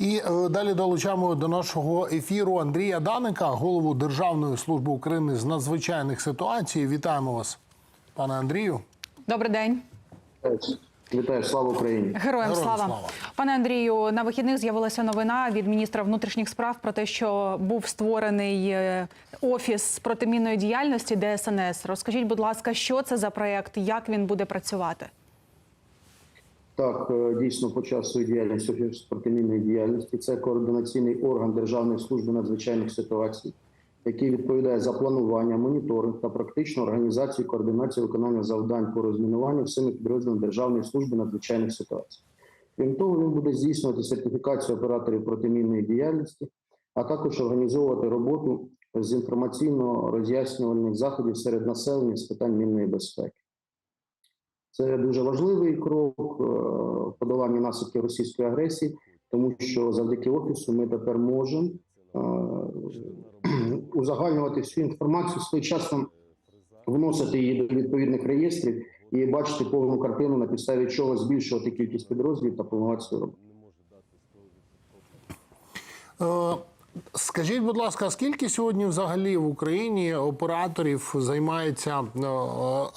І е, далі долучаємо до нашого ефіру Андрія Даника, голову Державної служби України з надзвичайних ситуацій. Вітаємо вас, пане Андрію. Добрий день. Вітаю, слава Україні. Героям Героям слава. слава. Пане Андрію, на вихідних з'явилася новина від міністра внутрішніх справ про те, що був створений е, офіс протимінної діяльності ДСНС. Розкажіть, будь ласка, що це за проект, як він буде працювати? Так, е, дійсно почав свою діяльність Офіс протимінної діяльності. Це координаційний орган Державної служби надзвичайних ситуацій, який відповідає за планування, моніторинг та практичну організацію і координацію виконання завдань по розмінуванню всіми підрозділами Державної служби надзвичайних ситуацій. Крім того, він буде здійснювати сертифікацію операторів протимінної діяльності, а також організовувати роботу з інформаційно-роз'яснювальних заходів серед населення з питань мінної безпеки. Це дуже важливий крок е, в наслідків російської агресії, тому що завдяки офісу ми тепер можемо е, узагальнювати всю інформацію своєчасно вносити її до відповідних реєстрів і бачити повну картину на підставі чого збільшувати кількість підрозділів та планувати свою роботу. Скажіть, будь ласка, скільки сьогодні взагалі в Україні операторів займається е,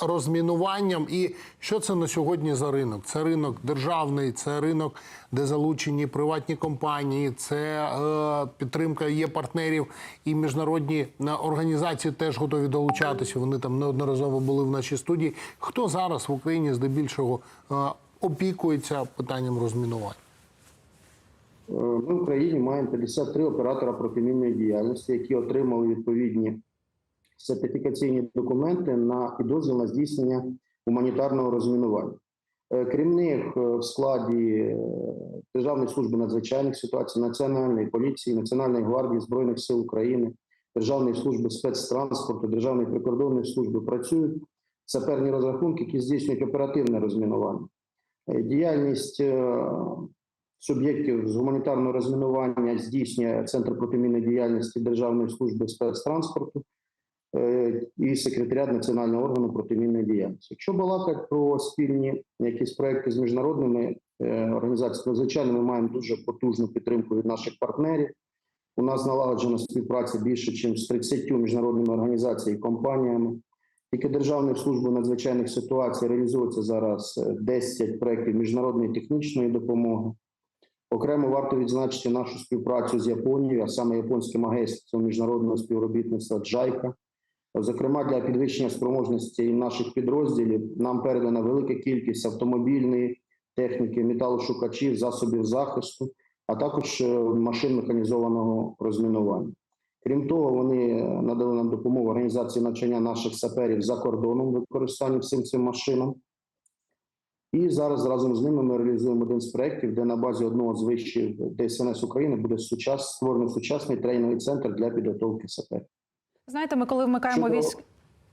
розмінуванням, і що це на сьогодні за ринок? Це ринок державний, це ринок, де залучені приватні компанії, це е, підтримка є партнерів і міжнародні е, організації теж готові долучатися. Вони там неодноразово були в нашій студії. Хто зараз в Україні здебільшого опікується питанням розмінування? Е, Ми в Україні маємо 53 оператора протимінної діяльності, які отримали відповідні сертифікаційні документи на підрозділ на здійснення гуманітарного розмінування. Е, Крім них, е, в складі Державної служби надзвичайних ситуацій, Національної поліції, Національної гвардії Збройних сил України, Державної служби спецтранспорту, Державної прикордонної служби працюють саперні розрахунки, які здійснюють оперативне розмінування. Діяльність суб'єктів з гуманітарного розмінування здійснює Центр протимінної діяльності Державної служби спецтранспорту е, і секретаріат Національного органу протимінної діяльності. Якщо балакати про спільні якісь проекти з міжнародними е, організаціями, звичайно, ми маємо дуже потужну підтримку від наших партнерів. У нас налагоджена співпраця більше, ніж з 30 міжнародними організаціями і компаніями. Тільки Державною службою надзвичайних ситуацій реалізується зараз е, 10 проєктів міжнародної технічної допомоги. Окремо варто відзначити нашу співпрацю з Японією, а саме японським агентством міжнародного співробітництва Джайка. Зокрема, для підвищення спроможності наших підрозділів нам передана велика кількість автомобільної техніки, металошукачів, засобів захисту, а також е, машин механізованого розмінування. Крім того, вони е, надали нам допомогу організації навчання наших саперів за кордоном в використанні всім цим машинам. І зараз разом з ними ми реалізуємо один з проєктів, де на базі одного з вищих ДСНС України буде сучас, створений сучасний тренінговий центр для підготовки саперів. Знаєте, ми коли вмикаємо Щодо- військ.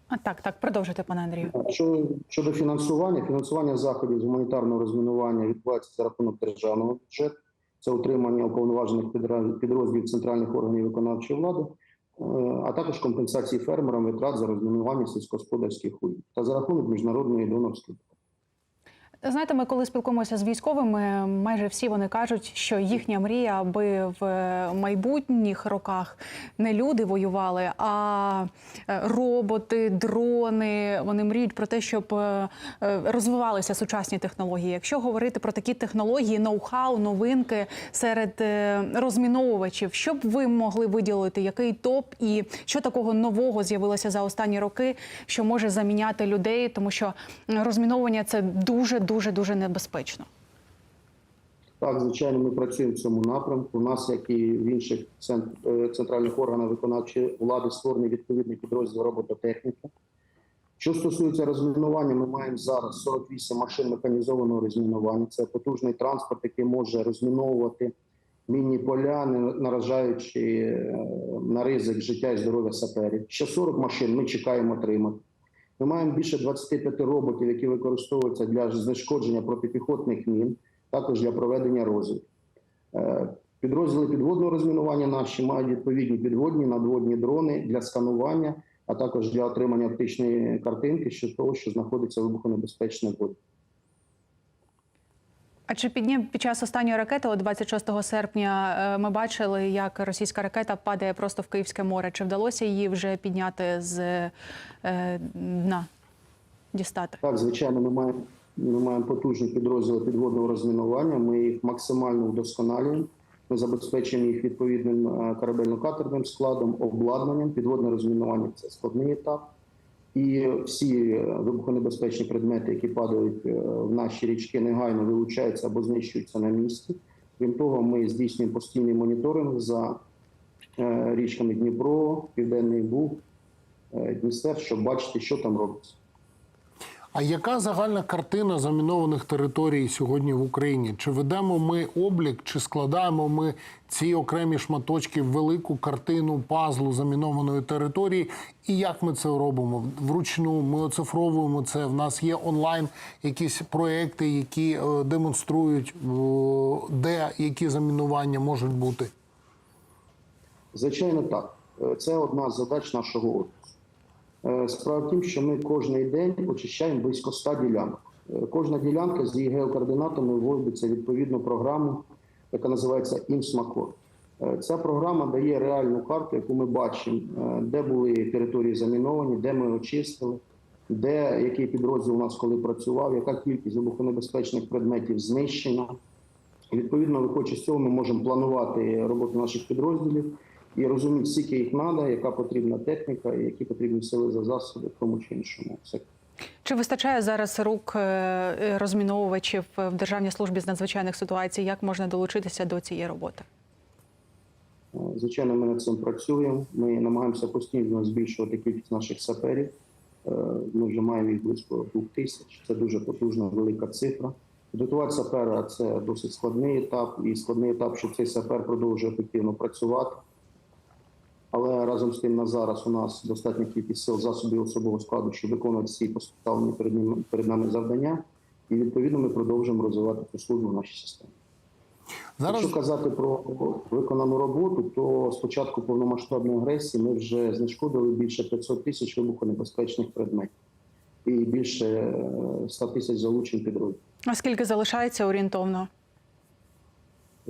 А так, так, продовжуйте, пане Андрію. Що щодо фінансування, фінансування заходів з гуманітарного розмінування відбувається за рахунок державного бюджету. Це утримання уповноважених підрозділів центральних органів виконавчої влади, е, а також компенсації фермерам витрат за розмінування сільськогосподарських угідь та за рахунок міжнародної донорської. Знаєте, ми коли спілкуємося з військовими, майже всі вони кажуть, що їхня мрія, аби в майбутніх роках не люди воювали, а е, роботи, дрони. Вони мріють про те, щоб е, е, розвивалися сучасні технології. Якщо говорити про такі технології, ноу-хау, новинки серед розміновувачів, що б ви могли виділити, який топ і що такого нового з'явилося за останні роки, що може заміняти людей, тому що розміновування це дуже дуже дуже небезпечно. Так, звичайно, ми працюємо в цьому напрямку. У нас, як і в інших е, центральних органах виконавчої влади, створений відповідний підрозділ робототехніки. Що стосується розмінування, ми маємо зараз 48 машин механізованого розмінування. Це потужний транспорт, який може розміновувати мінні поля, не наражаючи е, на ризик життя і здоров'я саперів. Ще 40 машин ми чекаємо отримати. Ми маємо більше 25 роботів, які використовуються для знешкодження протипіхотних мін, також для проведення розвідки. Е, Підрозділи підводного розмінування наші мають відповідні підводні надводні дрони для сканування, а також для отримання оптичної картинки, щодо того, що знаходиться вибухонебезпечне воді. А чи підні під час останньої ракети, от 26 серпня, е, ми бачили, як російська ракета падає просто в Київське море? Чи вдалося її вже підняти з е, дна? Дістати? Так, звичайно, ми маємо, ми маємо потужні підрозділи підводного розмінування. Ми їх максимально вдосконалюємо. Ми забезпечуємо їх відповідним е, корабельно-катерним складом, обладнанням. Підводне розмінування це складний етап. І всі е, вибухонебезпечні предмети, які падають е, в наші річки, негайно вилучаються або знищуються на місці. Крім того, ми здійснюємо постійний моніторинг за е, річками Дніпро, Південний Буг, Дністер, щоб бачити, що там робиться. А яка загальна картина замінованих територій сьогодні в Україні? Чи ведемо ми облік, чи складаємо ми ці окремі шматочки в велику картину пазлу замінованої території? І як ми це робимо? Вручну ми оцифровуємо це. В нас є онлайн якісь проекти, які е, демонструють, е, де які замінування можуть бути. Звичайно, так. Е, Це одна з задач нашого офісу. Е, Справа в тім, що ми кожен день очищаємо близько 100 ділянок. Е, Кожна ділянка з її геокоординатами вводиться відповідну програму, яка називається «Імсмакор». Е, Ця програма дає реальну карту, яку ми бачимо, де були території заміновані, де ми очистили, де який підрозділ у нас коли працював, яка кількість вибухонебезпечних предметів знищена. Відповідно, виходячи з цього, ми можемо планувати роботу наших підрозділів і розуміти, скільки їх треба, яка потрібна техніка, і які потрібні сили за засоби в тому чи іншому секторі. Чи вистачає зараз рук е, розміновувачів в Державній службі з надзвичайних ситуацій? Як можна долучитися до цієї роботи? Е, Звичайно, ми над цим працюємо. Ми намагаємося постійно збільшувати кількість наших саперів. Е, Ми вже маємо їх близько двох тисяч. Це дуже потужна велика цифра. Підготувати сапера це досить складний етап, і складний етап, щоб цей сапер продовжує ефективно працювати. Але разом з тим на зараз у нас достатня кількість сил засобів особового складу, щоб виконувати всі поставлені перед ними перед нами завдання. І відповідно ми продовжуємо розвивати цю службу в нашій системі. Зараз Якщо казати про виконану роботу, то з початку повномасштабної агресії ми вже знешкодили більше 500 тисяч вибухонебезпечних предметів і більше е, 100 тисяч залучень підрозділів. А скільки залишається орієнтовно?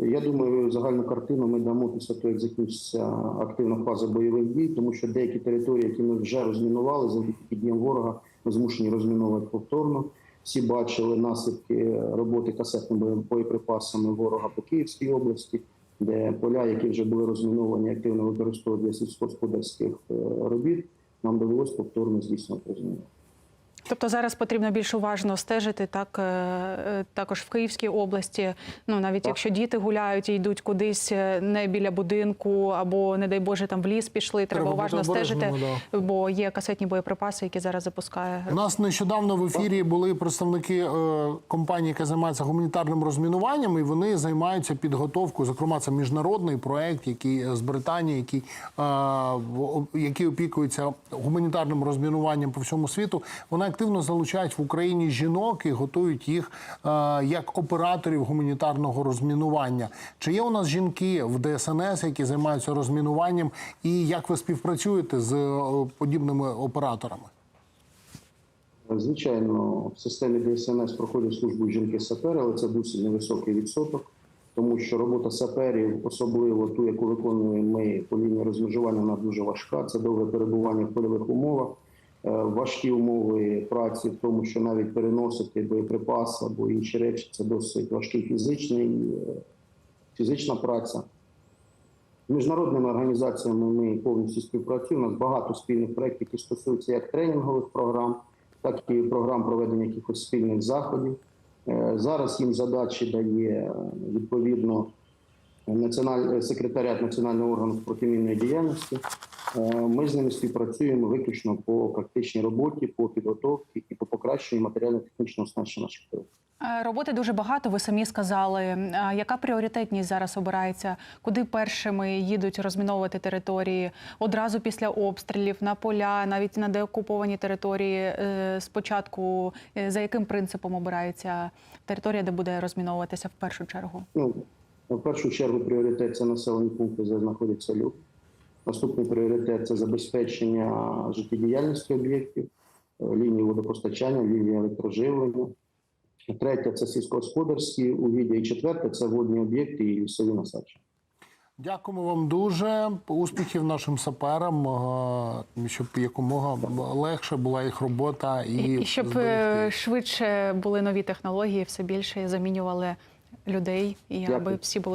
Я думаю, загальну картину ми дамо після того, як закінчиться активна фаза бойових дій, тому що деякі території, які ми вже розмінували, завдяки підням ворога, ми змушені розміновувати повторно. Всі бачили наслідки роботи касетними боєприпасами ворога по Київській області, де поля, які вже були розміновані, активно використовують для сільськогосподарських е, робіт. Нам довелось повторно здійснювати розмінування. Тобто зараз потрібно більш уважно стежити, так е, е, також в Київській області. Ну навіть Так. якщо діти гуляють і йдуть кудись е, не біля будинку, або не дай Боже там в ліс пішли, треба, Треба уважно стежити, обережними, бо є касетні боєприпаси, які зараз запускає. У нас нещодавно в ефірі були представники компанії, яка займається гуманітарним розмінуванням, і вони займаються підготовкою. Зокрема, це міжнародний проект, який з Британії, який, який опікується гуманітарним розмінуванням по всьому світу. Вони активно залучають в Україні жінок і готують їх е, як операторів гуманітарного розмінування. Чи є у нас жінки в ДСНС, які займаються розмінуванням, і як ви співпрацюєте з е, подібними операторами? Звичайно, в системі ДСНС проходять службу жінки-сапери, але це досить невисокий відсоток, тому що робота саперів, особливо ту, яку виконуємо ми по лінії розмежування, вона дуже важка. Це довге перебування в польових умовах, важкі умови праці, в тому, що навіть переносити боєприпаси або інші речі це досить важкий фізичний, е, фізична праця. Міжнародними організаціями ми повністю співпрацюємо. У нас багато спільних проєктів, які стосуються як тренінгових програм, так і програм проведення якихось спільних заходів. Е, Зараз їм задачі дає е, відповідно е, секретаріат національного органу протимінної діяльності. Е, Ми з ними співпрацюємо виключно по практичній роботі, по підготовці і по покращенню матеріально-технічного оснащення наших підрозділів. Е, Роботи дуже багато. Ви самі сказали. Яка пріоритетність зараз обирається? Куди першими їдуть розміновувати території одразу після обстрілів на поля, навіть на деокуповані території? Е, Спочатку е, за яким принципом обирається територія, де буде розміновуватися в першу чергу? Ну, в першу чергу пріоритет це населені пункти, де знаходяться люди. Наступний пріоритет це забезпечення життєдіяльності об'єктів, е, лінії водопостачання, лінії електроживлення. Третє це сільськогосподарські угіддя. І четверте це водні об'єкти і лісові насадження. Дякуємо вам дуже. Успіхів нашим саперам, е, щоб якомога легше була їх робота і, І, щоб зберегти е, швидше були нові технології, все більше замінювали людей, і Дякую. аби всі були